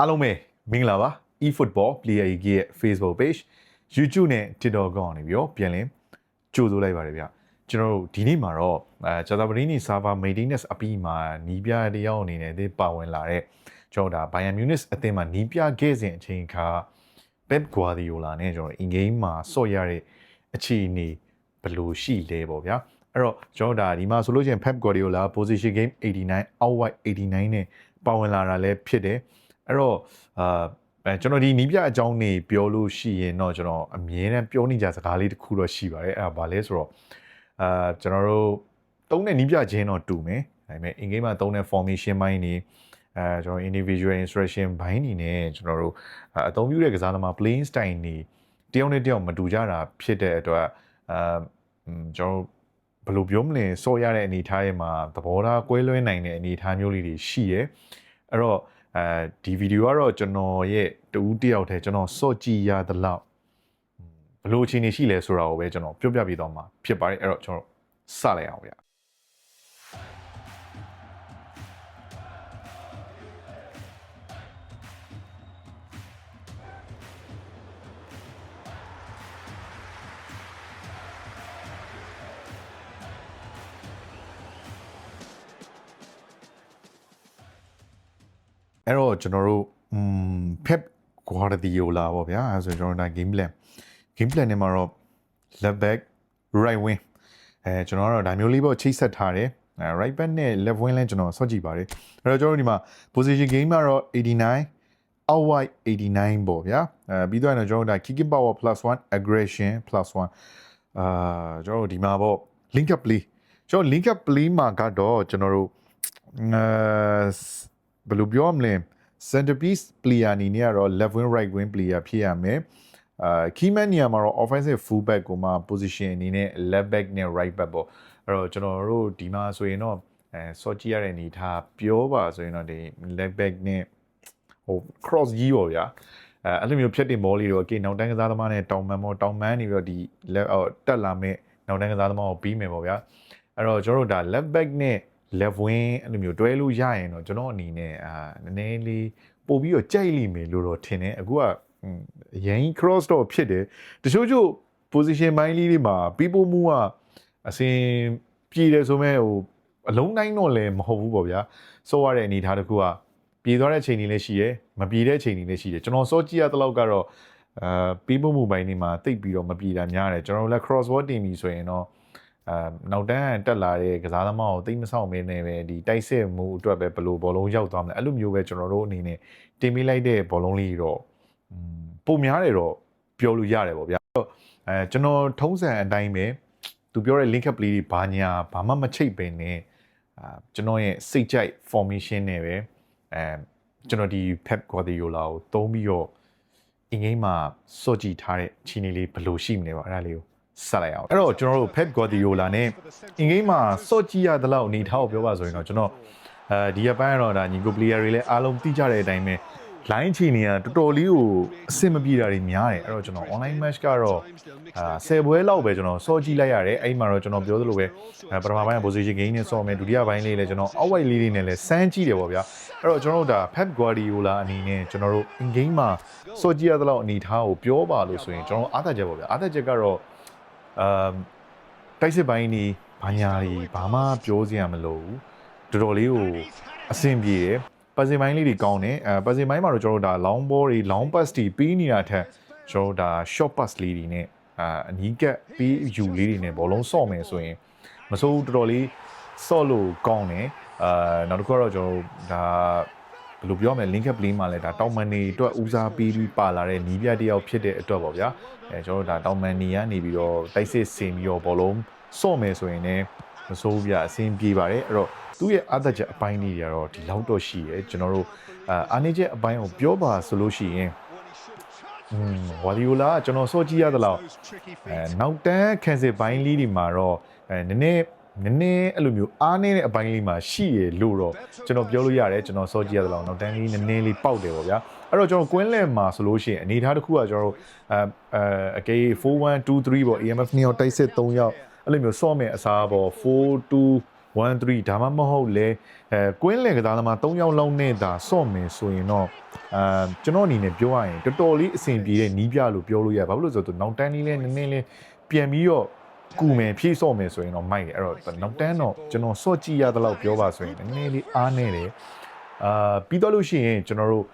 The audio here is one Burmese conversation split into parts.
အားလုံးပဲမင်္ဂလာပါ eFootball Player EG ရဲ့ Facebook page YouTube နဲ့ TikTok ကောင်နေပြီးတော့ပြန်လည်ကြိုဆိုလိုက်ပါတယ်ဗျကျွန်တော်တို့ဒီနေ့မှာတော့အဲဂျာတာပရီနီ server maintenance အပြီးမှာနီးပြတယောက်အနေနဲ့ဒီပါဝင်လာတဲ့ကျွန်တော်ဒါ Bayern Munich အသင်းမှာနီးပြခဲ့စဉ်အချိန်ခါ Pep Guardiola နဲ့ကျွန်တော် in game မှာဆော့ရတဲ့အခြေအနေဘယ်လိုရှိလဲပေါ့ဗျာအဲ့တော့ကျွန်တော်ဒါဒီမှာဆိုလို့ချင်း Pep Guardiola position game 89 out wide 89နဲ့ပါဝင်လာတာလည်းဖြစ်တယ် အဲ့တော့အာအဲကျွန်တော်ဒီနီးပြအကြောင်းနေပြောလို့ရှိရင်တော့ကျွန်တော်အမြဲတမ်းပြောနေကြစကားလေးတစ်ခုတော့ရှိပါတယ်အဲ့ဒါဘာလဲဆိုတော့အာကျွန်တော်တို့တုံးတဲ့နီးပြချင်းတော့တူမယ်ဒါပေမဲ့ in game မှာတုံးတဲ့ formation ဘိုင်းနေအဲကျွန်တော် individual instruction ဘိုင်းနေနဲ့ကျွန်တော်တို့အသုံးပြုတဲ့ကစားသမား playing style နေတယောက်နဲ့တယောက်မတူကြတာဖြစ်တဲ့အတွက်အာကျွန်တော်ဘယ်လိုပြောမလဲစော့ရတဲ့အနေအထားရဲ့မှာသဘောထားကွဲလွဲနိုင်တဲ့အနေအထားမျိုးလေးတွေရှိရဲအဲ့တော့ အဲဒီဗီဒီယိုကတော့ကျွန်တော်ရဲ့တူတယောက်တည်းကျွန်တော်စော့ကြည့်ရသလောက်ဘယ်လိုအခြေအနေရှိလဲဆိုတာကိုပဲကျွန်တော်ပြောပြပေးတော့မှာဖြစ်ပါတယ်အဲ့တော့ကျွန်တော်စလိုက်အောင်ဗျာ အဲ့တော့ကျွန်တော်တို့ um Pep Guardiola ပေါ့ဗျာအဲဆိုကျွန်တော်ဒါ game plan game plan နဲ့မှာတော့ left back right wing အဲကျွန်တော်ကတော့ဒါမျိုးလေးပေါ့ချိတ်ဆက်ထားတယ်အဲ right back နဲ့ left wing လဲကျွန်တော်ဆော့ကြည့်ပါတယ်အဲ့တော့ကျွန်တော်တို့ဒီမှာ position game မှာတော့89 out wide 89ပေါ့ဗျာအဲပြီးတော့ကျွန်တော်တို့ဒါ kicking power +1 aggression +1 အာကျွန်တော်တို့ဒီမှာပေါ့ link up play ကျွန်တော် link up play မှာကတော့ကျွန်တော်တို့အဲ ဘယ်လိုပြောရမလဲ centerpiece player အနေနဲ့ကတော့ left wing right wing player ဖြစ်ရမယ်အာ key man နေရာမှာတော့ offensive full back ကိုမှ position အနေနဲ့ left back နဲ့ right back ပေါ့အဲ့တော့ကျွန်တော်တို့ဒီမှာဆိုရင်တော့အဲစော့ကြည့်ရတဲ့အနေထားပြောပါဆိုရင်တော့ဒီ left back နဲ့ဟို cross ကြီးပေါ့ဗျာအဲအဲ့လိုမျိုးဖြတ်တင်ဘောလေးတော့ okay နောက်တန်းကစားသမားနဲ့တောင်မန်းပေါ့တောင်မန်းနေပြီးတော့ဒီ left ဟိုတက်လာမဲ့နောက်တန်းကစားသမားကိုပြီးမယ်ပေါ့ဗျာအဲ့တော့ကျွန်တော်တို့ဒါ left back နဲ့ left wing အဲ့လိုမျိုးတွဲလို့ရရင်တော့ကျွန်တော်အနေနဲ့အာနည်းနည်းလေးပို့ပြီးတော့ကြိုက်လိမ့်မယ်လို့တော့ထင်တယ်အခုကရန် cross တော့ဖြစ်တယ်တချို့ချို့ position ပိုင်းလေးတွေမှာပြီးပို့မှုကအစင်ပြည်တယ်ဆိုမဲ့ဟိုအလုံးတိုင်းတော့လည်းမဟုတ်ဘူးပေါ့ဗျာစိုးရတဲ့အနေအထားတစ်ခုကပြည်သွားတဲ့ချိန်တွေလည်းရှိတယ်မပြည်တဲ့ချိန်တွေလည်းရှိတယ်ကျွန်တော်စောကြည့်ရတဲ့လောက်ကတော့အာပြီးပို့မှုပိုင်းတွေမှာတိတ်ပြီးတော့မပြည်တာများတယ်ကျွန်တော်လည်း cross word တင်ပြီဆိုရင်တော့ အာနောက်တန်းတက်လာတဲ့ကစားသမားကိုတိတ်မဆောင်မင်းနဲ့ပဲဒီတိုက်စစ်မှုအတွက်ပဲဘယ်လိုဘောလုံးရောက်သွားမလဲအဲ့လိုမျိုးပဲကျွန်တော်တို့အနေနဲ့တင်ပေးလိုက်တဲ့ဘောလုံးလေးတော့ပုံများတယ်တော့ပြောလို့ရတယ်ပေါ့ဗျာအဲကျွန်တော်ထုံးစံအတိုင်းပဲသူပြောတဲ့ link up play တွေဘာညာဘာမှမချိတ်ပင်နဲ့အာကျွန်တော်ရဲ့စိတ်ကြိုက် formation နဲ့ပဲအဲကျွန်တော်ဒီ Pep Guardiola ကိုသုံးပြီးတော့ in game မှာစော့ကြည့်ထားတဲ့ခြေနေလေးဘယ်လိုရှိမလဲပေါ့အဲ့ဒါလေးကို ဆက်လိုက်အောင်အဲ့တော့ကျွန်တော်တို့ Pep Guardiola နဲ့ in game မှာစော့ကြည့်ရသလောက်အနေထားကိုပြောပါဆိုရင်တော့ကျွန်တော်အဲဒီရပိုင်းကတော့ဒါညီကို player တွေလည်းအားလုံးသိကြတဲ့အတိုင်းပဲ line ချီနေရတော်တော်လေးကိုအဆင်မပြေတာတွေများတယ်အဲ့တော့ကျွန်တော် online match ကတော့အာ10ပွဲလောက်ပဲကျွန်တော်စော့ကြည့်လိုက်ရတယ်အဲ့မှာတော့ကျွန်တော်ပြောသလိုပဲပထမပိုင်းက position game နဲ့စော့မယ်ဒုတိယပိုင်းလေးလည်းကျွန်တော် outward လေးလေးနဲ့လည်းစမ်းကြည့်တယ်ပေါ့ဗျာအဲ့တော့ကျွန်တော်တို့ဒါ Pep Guardiola အနေနဲ့ကျွန်တော်တို့ in game မှာစော့ကြည့်ရသလောက်အနေထားကိုပြောပါလို့ဆိုရင်ကျွန်တော်အားသက်ချက်ပေါ့ဗျာအားသက်ချက်ကတော့ အမ်တိုက်စစ်ပိုင်းนี่ဘာညာကြီးဘာမှပြောစရာမလိုဘူးတော်တော်လေးကိုအဆင်ပြေတယ်ပတ်စင်ပိုင်းလေးတွေကောင်းတယ်အဲပတ်စင်ပိုင်းမှာတော့ကျွန်တော်တို့ဒါ long ball တွေ long pass တွေပေးနေတာထက်ကျွန်တော်တို့ဒါ short pass လေးတွေနဲ့အာအနီးကပ်ပေးယူလေးတွေနဲ့ဘောလုံးဆော့မယ်ဆိုရင်မစိုးဘူးတော်တော်လေးဆော့လို့ကောင်းတယ်အာနောက်တစ်ခုကတော့ကျွန်တော်တို့ဒါ ဘယ်လိုပြောမလဲ link up play မှာလဲဒါတောင်မန်နေအတွက်ဦးစားပေးပြီးပါလာတဲ့နီးပြတယောက်ဖြစ်တဲ့အတွက်ပေါ့ဗျာအဲကျွန်တော်တို့ဒါတောင်မန်နေကနေပြီးတော့တိုက်စစ်ဆင်ပြီးတော့ဘောလုံးဆော့မယ်ဆိုရင်လည်းမစိုးဘူးဗျအဆင်ပြေပါတယ်အဲ့တော့သူ့ရဲ့အသက်ချက်အပိုင်းလေးတွေကတော့ဒီလောက်တော့ရှိရဲကျွန်တော်တို့အာအနေချက်အပိုင်းကိုပြောပါဆိုလို့ရှိရင်อืมဝါဒီယိုလာကကျွန်တော်စောကြည့်ရသလောက်အဲနောက်တန်းခံစစ်ပိုင်းလေးတွေမှာတော့အဲနည်းနည်း နည်းနည်းအဲ့လိုမျိုးအားနည်းတဲ့အပိုင်းလေးမှာရှိရလို့တော့ကျွန်တော်ပြောလို့ရတယ်ကျွန်တော်စောကြည့်ရသလောက်နောက်တန်းလေးနည်းနည်းလေးပေါက်တယ်ပေါ့ဗျာအဲ့တော့ကျွန်တော်ကွင်းလဲမှာဆိုလို့ရှိရင်အနေထားတစ်ခုကကျွန်တော်တို့အဲအဲအကေ4123ပေါ့ EMF နှစ်ယောက်တိုက်စစ်3ယောက်အဲ့လိုမျိုးစော့မယ်အစားပေါ့42 1 3ဒါမှမဟုတ်လဲအဲကွင်းလင်ကစားသမား3ယောက်လောက်နဲ့ဒါဆော့မယ်ဆိုရင်တော့အာကျွန်တော်အနေနဲ့ပြောရရင်တော်တော်လေးအဆင်ပြေတဲ့နီးပြလို့ပြောလို့ရဘာဖြစ်လို့လဲဆိုတော့နောက်တန်းလေးလဲနည်းနည်းလေးပြန်ပြီးတော့ ကူမယ်ဖြည့်ဆော့မယ်ဆိုရင်တော့မိုက်တယ်အဲ့တော့နောက်တန်းတော့ကျွန်တော်ဆော့ကြည့်ရတဲ့လောက်ပြောပါဆိုရင်နည်းနည်းလေးအားနေတယ်အာပြီးတော့လို့ရှိရင်ကျွန်တော်တို့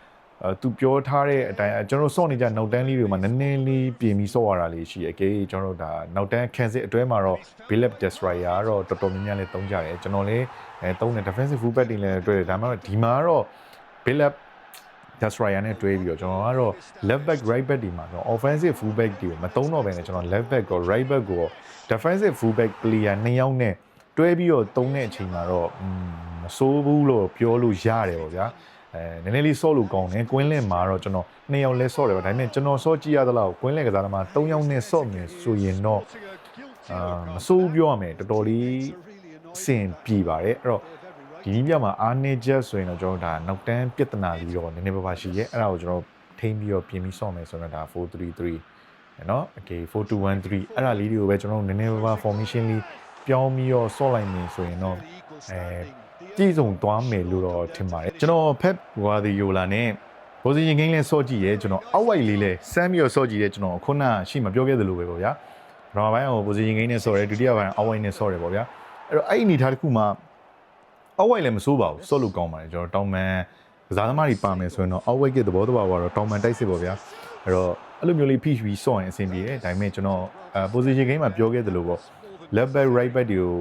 အဲသူပြောထားတဲ့အတိုင်းအဲကျွန်တော်စော့နေကြနောက်တန်းလေးတွေမှာနည်းနည်းလေးပြင်ပြီးစော့ရတာလေးရှိရအကေကျွန်တော်တို့ဒါနောက်တန်းခံစစ်အတွဲမှာတော့ Billup Destroyer ကတော့တော်တော်များများလေးသုံးကြတယ်ကျွန်တော်လည်းအဲသုံးတယ် defensive fullback တွေလည်းတွေ့တယ်ဒါမှမဟုတ်ဒီမှာတော့ Billup Destroyer နဲ့တွဲပြီးတော့ကျွန်တော်ကတော့ left back right back ဒီမှာကျွန်တော် offensive fullback တွေကိုမသုံးတော့ဘဲနဲ့ကျွန်တော် left back ကို right back ကို defensive fullback player နှစ်ယောက်နဲ့တွဲပြီးတော့သုံးတဲ့အချိန်မှာတော့မစိုးဘူးလို့ပြောလို့ရတယ်ပေါ့ဗျာအဲနည်းနည်းလေးဆော့လို့ကောင်းတယ်ကွင်းလင့်မှာတော့ကျွန်တော်နှစ်ယောက်လဲဆော့တယ်ပါဒါပေမဲ့ကျွန်တော်ဆော့ကြည့်ရသလောက်ကွင်းလင့်ကစားသမား၃ယောက်နဲ့ဆော့မယ်ဆိုရင်တော့အာမစိုးဘူးပြောရမယ်တော်တော်လေးအဆင်ပြေပါတယ်အဲ့တော့ ဒီနည်းပြမှာအားနေချက်ဆိုရင်တော့ကျွန်တော်ဒါနောက်တန်းပြဿနာပြီးတော့နည်းနည်းပါးပါးရှိရဲ့အဲ့ဒါကိုကျွန်တော်ထိန်းပြီးတော့ပြင်ပြီးဆော့မယ်ဆိုတော့ဒါ433เนาะ okay 4213အဲ့ဒါလေးတွေကိုပဲကျွန်တော်တို့နည်းနည်းပါးပါး formation လေးပြောင်းပြီးတော့ဆော့လိုက်နေဆိုရင်တော့အဲကြည့်စုံသွားမယ်လို့တော့ထင်ပါတယ်ကျွန်တော် Pep Guardiola နဲ့ position game လဲဆော့ကြည့်ရဲကျွန်တော်အောက်ဝိုက်လေးလဲစမ်းပြီးတော့ဆော့ကြည့်ရဲကျွန်တော်ခုနရှိမှပြောခဲ့သလိုပဲပေါ့ဗျာပထမပိုင်းကို position game နဲ့ဆော့ရဲဒုတိယပိုင်းအောက်ဝိုက်နဲ့ဆော့ရဲပေါ့ဗျာအဲ့တော့အဲ့ဒီအနေထားတစ်ခုမှာ အောက်ဝိုက်လည်းမစိုးပါဘူးဆော့လို့ကောင်းပါတယ်ကျွန်တော်တောင်မန်ကစားသမားတွေပါမယ်ဆိုရင်တော့အောက်ဝိုက်ကသဘောတဘာကတော့တောင်မန်တိုက်စစ်ပေါ့ဗျာအဲ့တော့အဲ့လိုမျိုးလေး pitch ပြီးဆော့ရင်အဆင်ပြေတယ်ဒါပေမဲ့ကျွန်တော်အဲ position game မှာပြောခဲ့သလိုပေါ့ left back right back တွေကို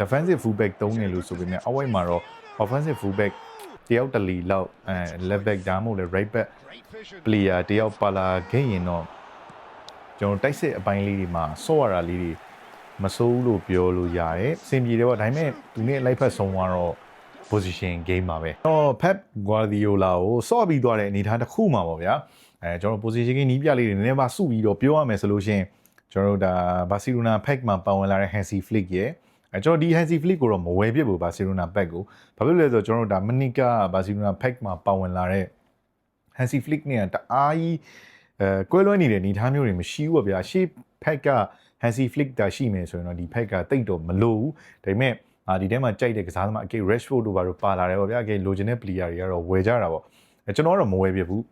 defensive full back သုံးနေလို့ဆိုပေမဲ့အဝိုက်မှာတော့ offensive full back တယောက်တလီလောက်အဲ left back ဒါမှမဟုတ်လေ right back player တယောက်ပါလာခဲ့ရင်တော့ကျွန်တော်တိုက်စစ်အပိုင်းလေးတွေမှာဆော့ရတာလေးတွေ မစိုးဘူးလို့ပြောလို့ရတယ်အဆင်ပြေတယ်ပေါ့ဒါပေမဲ့သူနဲ့လိုက်ဖက်ဆုံးသွားတော့ position game ပါပဲတော့ Pep Guardiola ကိုစော့ပြီးသွားတဲ့အနေအထားတစ်ခုမှာပေါ့ဗျာအဲကျွန်တော် position game နီးပြလေးတွေနည်းနည်းပါစုပြီးတော့ပြောရမယ်ဆိုလို့ရှိရင်ကျွန်တော်တို့ဒါဘာစီလိုနာ pack မှာပါဝင်လာတဲ့ Hansi Flick ရဲ့အဲကျွန်တော်ဒီ Hansi Flick ကိုတော့မဝယ်ပြစ်ဘူးဘာစီလိုနာ pack ကိုဘာဖြစ်လဲဆိုတော့ကျွန်တော်တို့ဒါမနီကာဘာစီလိုနာ pack မှာပါဝင်လာတဲ့ Hansi Flick နဲ့တအားကြီးအဲကွဲလွဲနေတဲ့အနေအထားမျိုးတွေမရှိဘူးပေါ့ဗျာရှေ့ pack က Hansi Flick တာရှိမယ်ဆိုရင်တော့ဒီ pack ကတိတ်တော့မလို့ဘူးဒါပေမဲ့အာဒီထဲမှာကြိုက်တဲ့ကစားသမားအကေ Rashford တို့ဘာလို့ပါလာတယ်ပေါ့ဗျာအကေလိုချင်တဲ့ player တွေကတော့ဝယ်ကြတာပေါ့အဲကျွန်တော်ကတော့မဝယ်ပြဘူး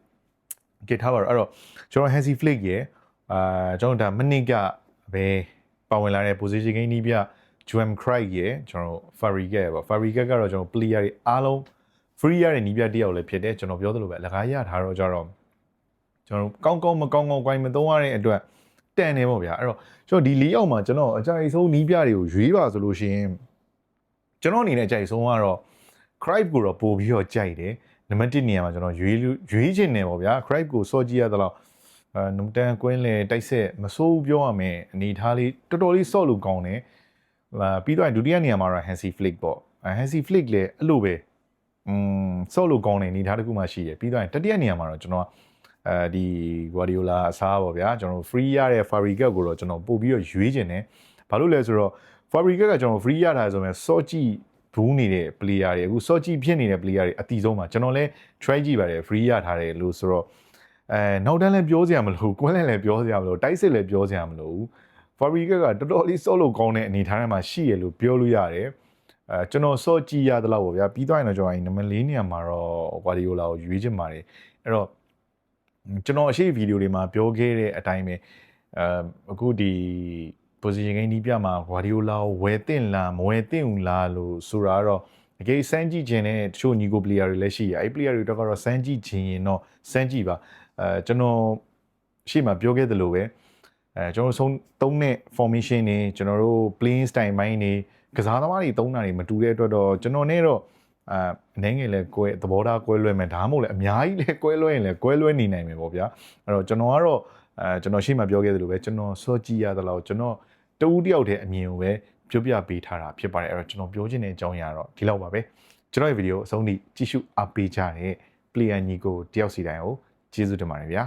အကေထားပါတော့အဲ့တော့ကျွန်တော် Hansi Flick ရဲ့အာကျွန်တော်ဒါမနစ်ကပဲပါဝင်လာတဲ့ position game နီးပြ Joam Craig ရဲ့ကျွန်တော် Fariga ပေါ့ Fariga ကတော့ကျွန်တော် player တွေအားလုံး free ရတဲ့နီးပြတစ်ယောက်လည်းဖြစ်တယ်ကျွန်တော်ပြောသလိုပဲလကားရထားတော့ကြတော့ကျွန်တော်ကောင်းကောင်းမကောင်းကောင်းကိုင်းမသုံးရတဲ့အတွက် တန်နေပေါ့ဗျာအဲ့တော့ကျွန်တော်ဒီ၄ယောက်မှာကျွန်တော်အကြိုက်ဆုံးနီးပြတွေကိုရွေးပါဆိုလို့ရှိရင်ကျွန်တော်အနေနဲ့အကြိုက်ဆုံးကတော့ Cripe ကိုတော့ပို့ပြီးတော့ကြိုက်တယ်နံပါတ်1နေရာမှာကျွန်တော်ရွေးရွေးချင်တယ်ပေါ့ဗျာ Cripe ကိုစောကြည့်ရသလောက်အဲနုံတန်ကွင်းလေတိုက်ဆက်မစိုးဘူးပြောရမယ်အနေထားလေးတော်တော်လေးစော့လို့ကောင်းတယ်အာပြီးတော့ဒုတိယနေရာမှာတော့ Hansi Flick ပေါ့ Hansi Flick လည်းအဲ့လိုပဲอืมစော့လို့ကောင်းတဲ့အနေထားတစ်ခုမှရှိတယ်ပြီးတော့တတိယနေရာမှာတော့ကျွန်တော် အဲဒီ Guardiola အစားပေါ့ဗျာကျွန်တော် free ရတဲ့ Fabregas ကိုတော့ကျွန်တော်ပို့ပြီးတော့ရွေးချင်တယ်ဘာလို့လဲဆိုတော့ Fabregas ကကျွန်တော် free ရတာဆိုရင်စော့ကြည့်ဘူးနေတဲ့ player တွေအခုစော့ကြည့်ဖြစ်နေတဲ့ player တွေအတီဆုံးပါကျွန်တော်လည်း try ကြည့်ပါတယ် free ရထားတယ်လို့ဆိုတော့အဲနောက်တန်းလည်းပြောစရာမလိုကွင်းလည်းလည်းပြောစရာမလိုတိုက်စစ်လည်းပြောစရာမလိုဘူး Fabregas ကတော်တော်လေးစော့လို့ကောင်းတဲ့အနေထားထဲမှာရှိရလို့ပြောလို့ရတယ်အဲကျွန်တော်စော့ကြည့်ရသလောက်ပေါ့ဗျာပြီးသွားရင်တော့ကျွန်တော်နံပါတ်၄နေရာမှာတော့ Guardiola ကိုရွေးချင်ပါတယ်အဲ့တော့ ကျွန်တော်အရှိဗီဒီယိုတွေမှာပြောခဲ့တဲ့အတိုင်းပဲအဲအခုဒီ position ကိန်းဒီးပြမှာ Guardiola ကိုဝယ်တင်လားမဝယ်တင်ဘူးလားလို့ဆိုတာတော့အကေစမ်းကြည့်ခြင်းနဲ့တချို့ညီကို player တွေလည်းရှိရအဲ့ player တွေတော့ကတော့စမ်းကြည့်ခြင်းရင်တော့စမ်းကြည့်ပါအဲကျွန်တော်ရှေ့မှာပြောခဲ့သလိုပဲအဲကျွန်တော်ဆုံးသုံးတဲ့ formation တွေကျွန်တော်တို့ playing style ပိုင်းတွေကစားသမားတွေသုံးတာတွေမတူတဲ့အတွက်တော့ကျွန်တော်နဲ့တော့ အာအနေငယ်လဲကွဲသဘောထားကွဲလွဲမယ်ဒါမှမဟုတ်လဲအများကြီးလဲကွဲလွဲရင်လဲကွဲလွဲနေနိုင်မယ်ပေါ့ဗျာအဲ့တော့ကျွန်တော်ကတော့အဲကျွန်တော်ရှေ့မှာပြောခဲ့သလိုပဲကျွန်တော်စောကြည့်ရသလောက်ကျွန်တော်တူးတယောက်တည်းအမြင်ကိုပဲပြောပြပေးထားတာဖြစ်ပါတယ်အဲ့တော့ကျွန်တော်ပြောချင်တဲ့အကြောင်းအရာတော့ဒီလောက်ပါပဲကျွန်တော်ရဲ့ဗီဒီယိုအဆုံးထိကြည့်ရှုအားပေးကြတဲ့ player ညီကိုတယောက်စီတိုင်းကိုကျေးဇူးတင်ပါတယ်ဗျာ